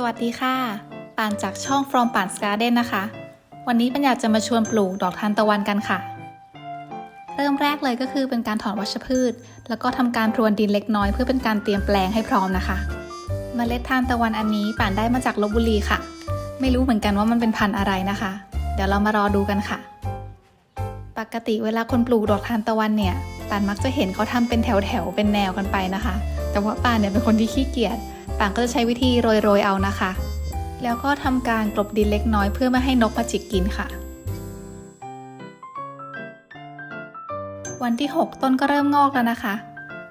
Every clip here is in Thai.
สวัสดีค่ะ ป่านจากช่อง From ป่าน Garden นะคะ วันนี้ปัญญาจะมาชวนปลูกดอกทานตะวันกันค่ะ เริ่มแรกเลยก็คือเป็นการถอนวัชพืช แล้วก็ทำการพรวนดินเล็กน้อยเพื่อเป็นการเตรียมแปลงให้พร้อมนะคะเมล็ดทานตะวันอันนี้ป่านได้มาจากลบบุรีค่ะ ไม่รู้เหมือนกันว่ามันเป็นพันธุ์อะไรนะคะ เดี๋ยวเรามารอดูกันค่ะ ปกติเวลาคนปลูกดอกทานตะวันเนี่ยป่านมักจะเห็นเขาทำเป็นแถวๆเป็นแนวกันไปนะคะ แต่ว่าป่านเนี่ยเป็นคนที่ขี้เกียจ ป่านก็จะใช้วิธีโรยๆเอานะคะ แล้วก็ทำการกลบดินเล็กน้อยเพื่อไม่ให้นกมาจิกกินค่ะ วันที่ 6 ต้นก็เริ่มงอกแล้วนะคะ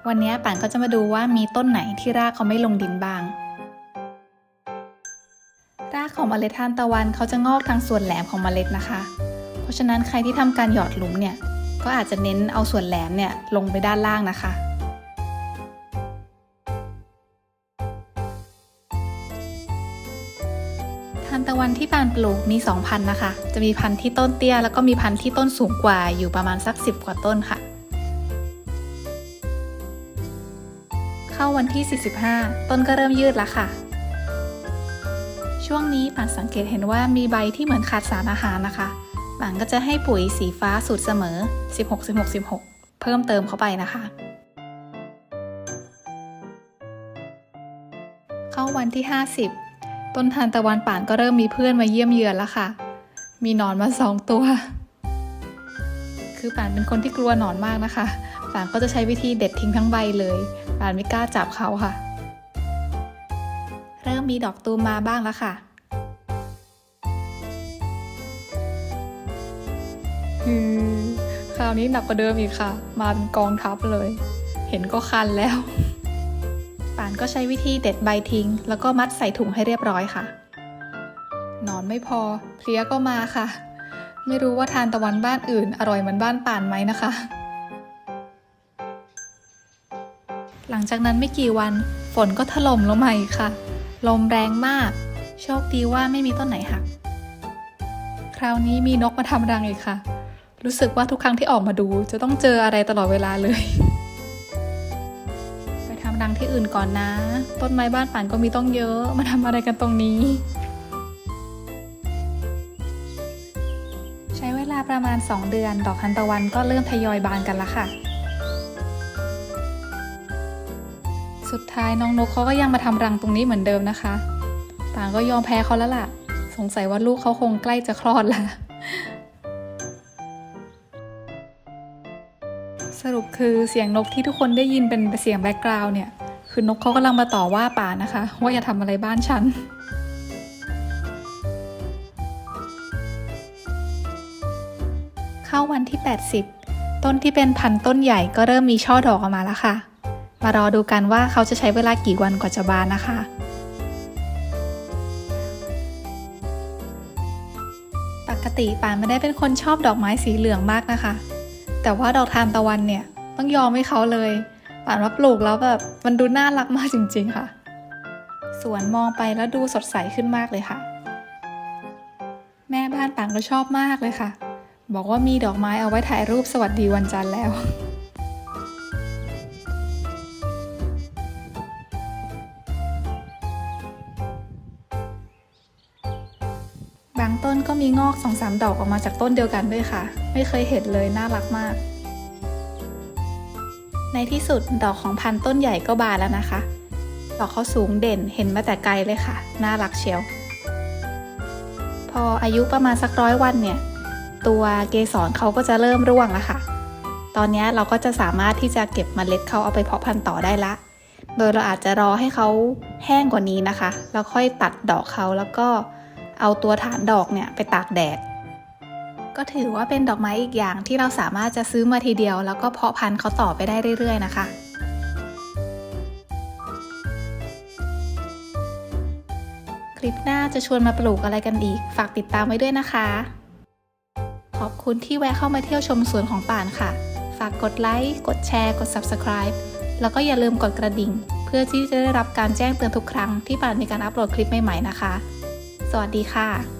วันนี้ป่านก็จะมาดูว่ามีต้นไหนที่รากเขาไม่ลงดินบ้าง รากของเมล็ดทานตะวันเขาจะงอกทางส่วนแหลมของเมล็ดนะคะ เพราะฉะนั้นใครที่ทำการหยอดหลุมเนี่ยก็อาจจะเน้นเอาส่วนแหลมเนี่ยลงไปด้านล่างนะคะ ตะวันที่ปานปลูกมี 2 พันนะคะ จะมีพันธุ์ที่ต้นเตี้ย แล้วก็มีพันธุ์ที่ต้นสูงกว่าอยู่ประมาณสัก 10 กว่าต้นค่ะ เข้าวันที่ 45 ต้นก็เริ่มยืดแล้วค่ะ ช่วงนี้ป่านสังเกตเห็นว่ามีใบที่เหมือนขาดสารอาหารนะคะป่านก็จะให้ปุ๋ยสีฟ้าสูตรเสมอ 16 16 16 เพิ่มเติมเข้าไปนะคะ เข้าวันที่ 50 ต้นทานตะวันป่านก็เริ่มมีเพื่อนมาเยี่ยมเยือนแล้วค่ะ มีหนอนมาสองตัว คือป่านเป็นคนที่กลัวหนอนมากนะคะ ป่านก็จะใช้วิธีเด็ดทิ้งทั้งใบเลย ป่านไม่กล้าจับเขาค่ะ เริ่มมีดอกตูมมาบ้างแล้วค่ะฮือคราวนี้หนักกว่าเดิมอีกค่ะ มาเป็นกองทัพเลย เห็นก็คันแล้ว ป่านก็ใช้วิธีเด็ดใบทิ้ง แล้วก็มัดใส่ถุงให้เรียบร้อยค่ะ นอนไม่พอ เพลียก็มาค่ะ ไม่รู้ว่าทานตะวันบ้านอื่น อร่อยเหมือนบ้านป่านไหมนะคะ หลังจากนั้นไม่กี่วันฝนก็ถล่มลงมาอีกค่ะ ลมแรงมาก โชคดีว่าไม่มีต้นไหนหัก คราวนี้มีนกมาทำรังอีกค่ะ รู้สึกว่าทุกครั้งที่ออกมาดูจะต้องเจออะไรตลอดเวลาเลย ที่อื่นก่อนนะ ต้นไม้บ้านป่านก็มีต้องเยอะมาทำอะไรกันตรงนี้ ใช้เวลาประมาณ 2 เดือน ดอกทันตะวันก็เริ่มทยอยบานกันละค่ะ สุดท้ายน้องนกเขาก็ยังมาทำรังตรงนี้เหมือนเดิมนะคะ ป่านก็ยอมแพ้เขาแล้วล่ะ สงสัยว่าลูกเขาคงใกล้จะคลอดล้วสรุปคือเสียงนกที่ทุกคนได้ยินเป็นเสียงแบ็กกราวน์เนี่ย คือนกเขากำลังมาต่อว่าป่านะคะ ว่าอย่าทำอะไรบ้านฉันเข้าวันที่ 80 ต้นที่เป็นพันต้นใหญ่ก็เริ่มมีช่อดอกออกมาแล้วค่ะ มารอดูกันว่าเขาจะใช้เวลากี่วันกว่าจะบานนะคะ ปกติป่านไม่ได้เป็นคนชอบดอกไม้สีเหลืองมากนะคะ แต่ว่าดอกทานตะวันเนี่ยต้องยอมให้เขาเลย ป่านว่าปลูกแล้วแบบมันดูน่ารักมากจริง ๆ ค่ะ สวนมองไปแล้วดูสดใสขึ้นมากเลยค่ะ แม่บ้านป่านก็ชอบมากเลยค่ะ บอกว่ามีดอกไม้เอาไว้ถ่ายรูปสวัสดีวันจันทร์แล้วบางต้นก็มีงอกสองสามดอกออกมาจากต้นเดียวกันด้วยค่ะ ไม่เคยเห็นเลยน่ารักมาก ในที่สุดดอกของพันธุ์ต้นใหญ่ก็บานแล้วนะคะ ดอกเขาสูงเด่นเห็นมาแต่ไกลเลยค่ะ น่ารักเชียว พออายุประมาณสักร้อยวันเนี่ย ตัวเกสรเขาก็จะเริ่มร่วงแล้วค่ะ ตอนนี้เราก็จะสามารถที่จะเก็บเมล็ดเขาเอาไปเพาะพันธุ์ต่อได้ละ โดยเราอาจจะรอให้เขาแห้งกว่านี้นะคะ แล้วค่อยตัดดอกเขาแล้วก็เอาตัวฐานดอกเนี่ยไปตากแดด ก็ถือว่าเป็นดอกไม้อีกอย่างที่เราสามารถจะซื้อมาทีเดียว แล้วก็เพาะพันธุ์เขาต่อไปได้เรื่อย ๆ นะคะคลิปหน้าจะชวนมาปลูกอะไรกันอีก ฝากติดตามไว้ด้วยนะคะ ขอบคุณที่แวะเข้ามาเที่ยวชมสวนของป่านค่ะ ฝากกดไลค์ กดแชร์ กด Subscribe แล้วก็อย่าลืมกดกระดิ่ง เพื่อที่จะได้รับการแจ้งเตือนทุกครั้งที่ป่านมีการอัปโหลดคลิปใหม่ๆนะคะ สวัสดีค่ะ